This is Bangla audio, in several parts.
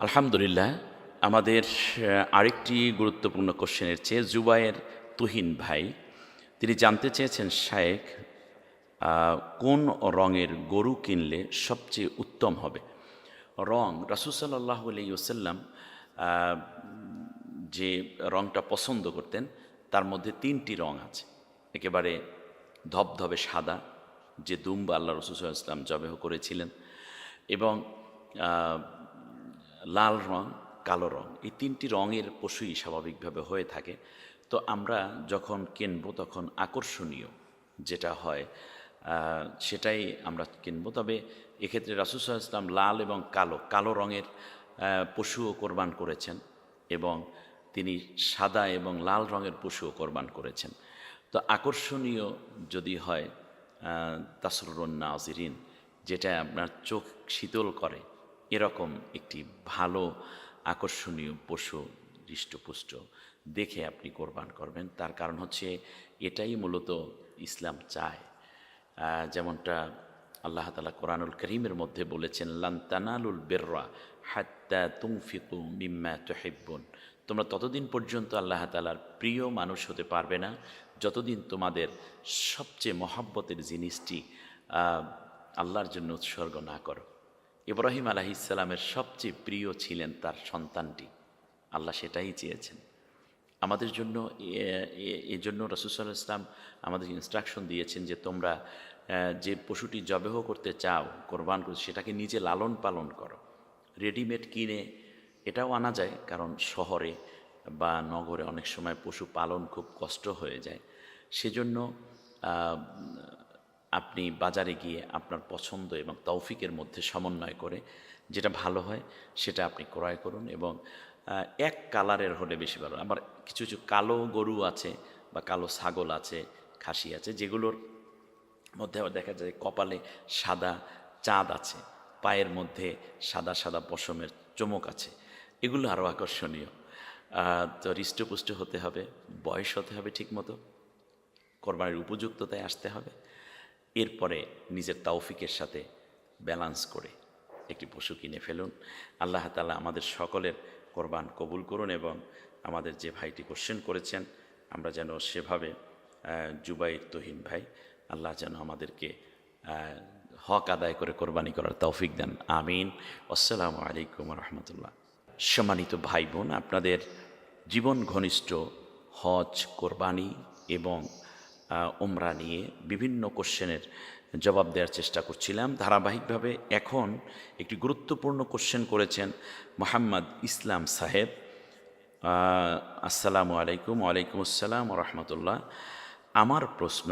আলহামদুলিল্লাহ আমাদের আরেকটি গুরুত্বপূর্ণ কোশ্চেনের চেয়ে জুবায়ের তুহিন ভাই তিনি জানতে চেয়েছেন আহ, কোন রঙের গরু কিনলে সবচেয়ে উত্তম হবে? রং রাসুসাল্লাহ আলাইসাল্লাম যে রংটা পছন্দ করতেন তার মধ্যে তিনটি রং আছে। একেবারে ধবধবে সাদা যে দুম্বা আল্লাহ রসুল ইসলাম জবেহ করেছিলেন এবং লাল রং, কালো রং, এই তিনটি রঙের পশুই স্বাভাবিকভাবে হয়ে থাকে। তো আমরা যখন কিনব তখন আকর্ষণীয় যেটা হয় সেটাই আমরা কিনব। তবে এক্ষেত্রে রাসুসাহ ইসলাম লাল এবং কালো কালো রঙের পশুও কোরবান করেছেন এবং তিনি সাদা এবং লাল রঙের পশুও কোরবান করেছেন। তো আকর্ষণীয় যদি হয় তাসরুন নাজিরিন, যেটা আপনার চোখ শীতল করে এরকম একটি ভালো আকর্ষণীয় পশু হৃষ্টপুষ্ট দেখে আপনি কোরবান করবেন। তার কারণ হচ্ছে এটাই মূলত ইসলাম চায়। যেমনটা আল্লাহ তালা কোরআনুল করিমের মধ্যে বলেছেন লান্তানালুল বেররা হাত্তা তুমফিকু মিম্মা তোহেব্বন। তোমরা ততদিন পর্যন্ত আল্লাহ তালার প্রিয় মানুষ হতে পারবে না। যতদিন তোমাদের সবচেয়ে মহাব্বতের জিনিসটি আল্লাহর জন্য উৎসর্গ না করো। ইব্রাহিম আলাহিসাল্লামের সবচেয়ে প্রিয় ছিলেন তার সন্তানটি। আল্লাহ সেটাই চেয়েছেন। আমাদের জন্য এই জন্য রসুসাল ইসলাম আমাদের ইনস্ট্রাকশন দিয়েছেন যে তোমরা যে পশুটি জবেহ করতে চাও, কোরবান করতে, সেটাকে নিজে লালন পালন করো। রেডিমেড কিনে এটাও আনা যায়, কারণ শহরে বা নগরে অনেক সময় পশু পালন খুব কষ্ট হয়ে যায়। সেজন্য আপনি বাজারে গিয়ে আপনার পছন্দ এবং তৌফিকের মধ্যে সমন্বয় করে যেটা ভালো হয় সেটা আপনি ক্রয় করুন এবং এক কালারের হলে বেশি ভালো। আবার কিছু কিছু কালো গরু আছে বা কালো ছাগল আছে, খাসি আছে, যেগুলোর মধ্যে আবার দেখা যায় কপালে সাদা চাঁদ আছে, পায়ের মধ্যে সাদা সাদা পশমের চমক আছে, এগুলো আরও আকর্ষণীয়। তো হৃষ্টপুষ্ট হতে হবে, বয়স হতে হবে ঠিকমতো, কোরবানির উপযুক্ততায় আসতে হবে। এরপরে নিজের তাওফিকের সাথে ব্যালান্স করে একটি পশু কিনে ফেলুন। আল্লাহ তালা আমাদের সকলের কোরবান কবুল করুন এবং আমাদের যে ভাইটি কোশ্চেন করেছেন, আমরা যেন সেভাবে জুবাইর তহিন ভাই, আল্লাহ যেন আমাদেরকে হক আদায় করে কোরবানি করার তৌফিক দেন। আমিন। আসসালামু আলাইকুম রহমতুল্লাহ। সম্মানিত ভাই বোন, আপনাদের জীবন ঘনিষ্ঠ হজ, কোরবানি এবং ওমরা নিয়ে বিভিন্ন কোশ্চেনের জবাব দেওয়ার চেষ্টা করছিলাম। ধারাবাহিকভাবে এখন একটি গুরুত্বপূর্ণ কোশ্চেন করেছেন মোহাম্মদ ইসলাম সাহেব। আসসালামু আলাইকুম, ওয়ালাইকুম আসসালাম রহমতুল্লাহ। আমার প্রশ্ন,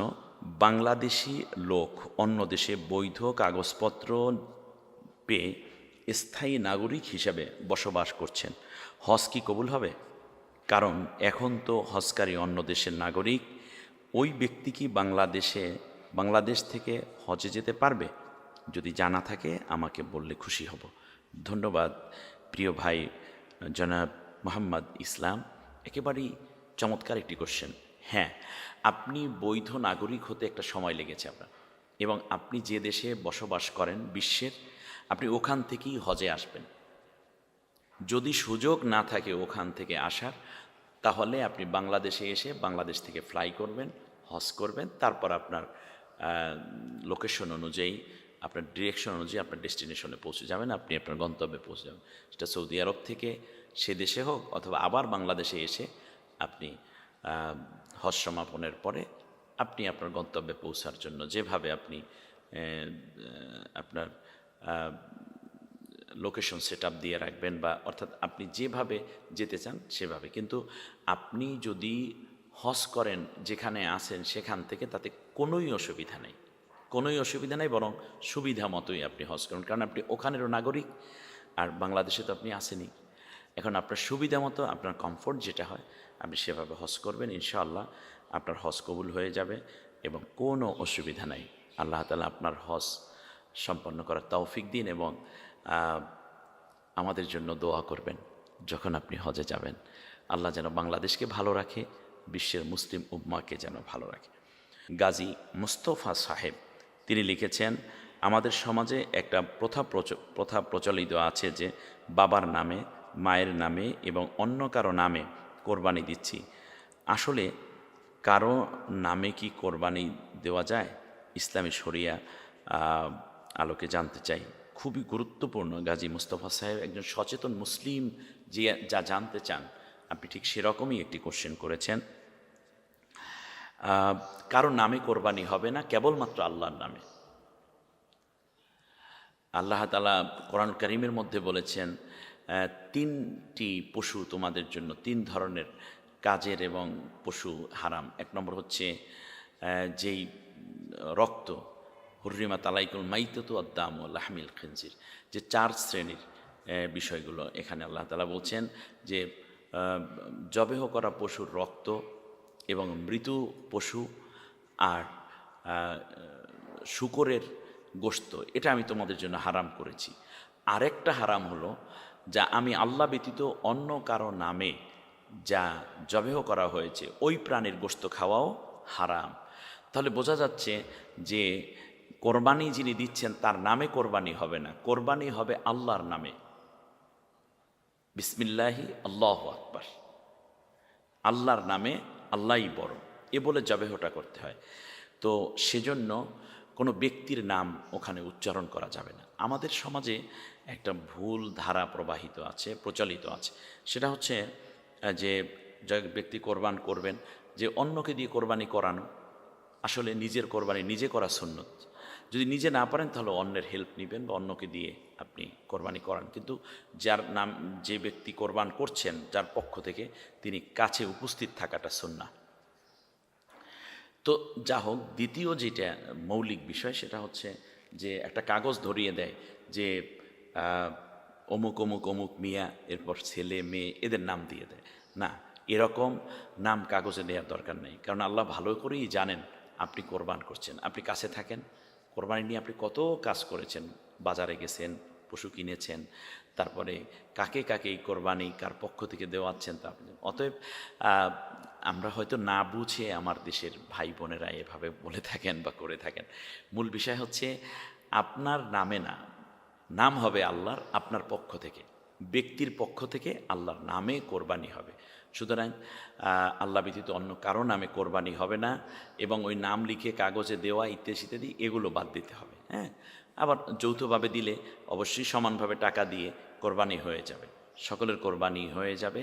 বাংলাদেশি লোক অন্য দেশে বৈধ কাগজপত্র পেয়ে স্থায়ী নাগরিক হিসাবে বসবাস করছেন, হজ কি কবুল হবে? কারণ এখন তো হজকারী অন্য দেশের নাগরিক ওই ব্যক্তি কি বাংলাদেশে, বাংলাদেশ থেকে হজে যেতে পারবে? যদি জানা থাকে, আমাকে বললে খুশি হব। ধন্যবাদ, প্রিয় ভাই, জনাব মোহাম্মদ ইসলাম। একেবারেই চমৎকার একটি কোশ্চেন হ্যাঁ আপনি বৈধ নাগরিক হতে একটা সময় লেগেছে আপনার। এবং আপনি যে দেশে বসবাস করেন, বিশ্বের, আপনি ওখান থেকেই হজে আসবেন। যদি সুযোগ না থাকে ওখান থেকে আসার তাহলে আপনি বাংলাদেশে এসে বাংলাদেশ থেকে ফ্লাই করবেন হজ করবেন, তারপর আপনার লোকেশন অনুযায়ী, আপনার ডিরেকশন অনুযায়ী আপনার ডেস্টিনেশনে পৌঁছে যাবেন, আপনি আপনার গন্তব্যে পৌঁছে যাবেন। সেটা সৌদি আরব থেকে সে দেশে হোক অথবা আবার বাংলাদেশে এসে আপনি হজ সমাপনের পরে আপনি আপনার গন্তব্যে পৌঁছার জন্য যেভাবে আপনি আপনার লোকেশন সেট দিয়ে রাখবেন বা অর্থাৎ আপনি যেভাবে যেতে চান সেভাবে। কিন্তু আপনি যদি হজ করেন, যেখানে আছেন সেখান থেকে তাতে কোনোই অসুবিধা নেই। কোনোই অসুবিধা নেই, বরং সুবিধা মতোই আপনি হজ করেন। কারণ আপনি ওখানেরও নাগরিক, আর বাংলাদেশে তো আপনি আসেনি এখন আপনার সুবিধা মতো, আপনার কমফোর্ট যেটা হয়, আপনি সেভাবে হজ করবেন, ইনশাআল্লাহ আপনার হজ কবুল হয়ে যাবে এবং কোনো অসুবিধা নাই। আল্লাহ তালা আপনার হজ সম্পন্ন করার তৌফিক দিন এবং আমাদের জন্য দোয়া করবেন যখন আপনি হজে যাবেন। আল্লাহ যেন বাংলাদেশকে ভালো রাখে, বিশ্বের মুসলিম উম্মাকে যেন ভালো রাখে। গাজী মুস্তফা সাহেব, তিনি লিখেছেন, আমাদের সমাজে একটা প্রথা প্রচ- প্রথা প্রচলিত আছে যে, বাবার নামে, মায়ের নামে এবং অন্য কারও নামে কোরবানি দিচ্ছি। আসলে কারও নামে কি কোরবানি দেওয়া যায়? ইসলামী শরিয়া আলোকে জানতে চাই। খুবই গুরুত্বপূর্ণ। গাজী মুস্তফা সাহেব একজন সচেতন মুসলিম যে, যা জানতে চান। আপনি ঠিক সেরকমই একটি কোশ্চেন করেছেন। কারও নামে কোরবানি হবে না, কেবলমাত্র আল্লাহর নামে। আল্লাহ তালা কোরআন করিমের মধ্যে বলেছেন তিনটি পশু তোমাদের জন্য, তিন ধরনের কাজের এবং পশু হারাম। এক নম্বর হচ্ছে যেই রক্ত হুর্রিমা তালাইকুল মাইততু আদ্দাম ও লাহমিল খেনজির। যে চার শ্রেণির বিষয়গুলো এখানে আল্লাহ তালা বলছেন যে জবেহ করা পশুর রক্ত এবং মৃত পশু আর শুকরের গোস্ত এটা আমি তোমাদের জন্য হারাম করেছি। আরেকটা হারাম হলো যা আমি আল্লাহ ব্যতীত অন্য কারও নামে যা জবেহ করা হয়েছে, ওই প্রাণীর গোস্ত খাওয়াও হারাম। তাহলে বোঝা যাচ্ছে যে কোরবানি যিনি দিচ্ছেন, তার নামে কোরবানি হবে না। কোরবানি হবে আল্লাহর নামে। বিসমিল্লাহি, আল্লাহ আকবার। আল্লাহর নামে আল্লাহই বড়। এ বলে জবেহটা করতে হয়। তো সেজন্য কোনো ব্যক্তির নাম ওখানে উচ্চারণ করা যাবে না। আমাদের সমাজে একটা ভুল ধারা প্রবাহিত আছে, প্রচলিত আছে। সেটা হচ্ছে যে ব্যক্তি কোরবান করবেন, যে অন্যকে দিয়ে কোরবানি করানো, আসলে নিজের কোরবানি নিজে করা সুন্নত। যদি নিজে না পারেন, তাহলে অন্যের হেল্প নেবেন বা অন্যকে দিয়ে আপনি কোরবানি করান। কিন্তু যার নাম, যে ব্যক্তি কোরবান করছেন, যার পক্ষ থেকে তিনি কাছে উপস্থিত থাকাটা সুন্না তো যা হোক, দ্বিতীয় যেটা মৌলিক বিষয়, সেটা হচ্ছে যে একটা কাগজ ধরিয়ে দেয় যে অমুক অমুক অমুক মিয়া, এরপর ছেলে, মেয়ে, এদের নাম দিয়ে দেয়। না, এরকম নাম কাগজে দেওয়ার দরকার নেই। কারণ আল্লাহ ভালো করেই জানেন আপনি কোরবান করছেন। আপনি কাছে থাকেন কোরবানি নিয়ে আপনি কত কাজ করেছেন? বাজারে গেছেন, পশু কিনেছেন, তারপরে কাকে কাকে এই কোরবানি কার পক্ষ থেকে দেওয়াচ্ছেন তা আপনি অতএব আমরা হয়তো না বুঝে আমার দেশের ভাই বোনেরা এভাবে বলে থাকেন বা করে থাকেন। মূল বিষয় হচ্ছে আপনার নামে না, নাম হবে আল্লাহর, আপনার পক্ষ থেকে। ব্যক্তির পক্ষ থেকে আল্লাহর নামে কোরবানি হবে। সুতরাং আল্লা আল্লাহ ব্যতীত অন্য কারও নামে কোরবানি হবে না এবং ওই নাম লিখে কাগজে দেওয়া, ইত্যাদি ইত্যাদি, এগুলো বাদ দিতে হবে হ্যাঁ? আবার যৌথভাবে দিলে অবশ্যই সমানভাবে টাকা দিয়ে কোরবানি হয়ে যাবে। সকলের কোরবানি হয়ে যাবে।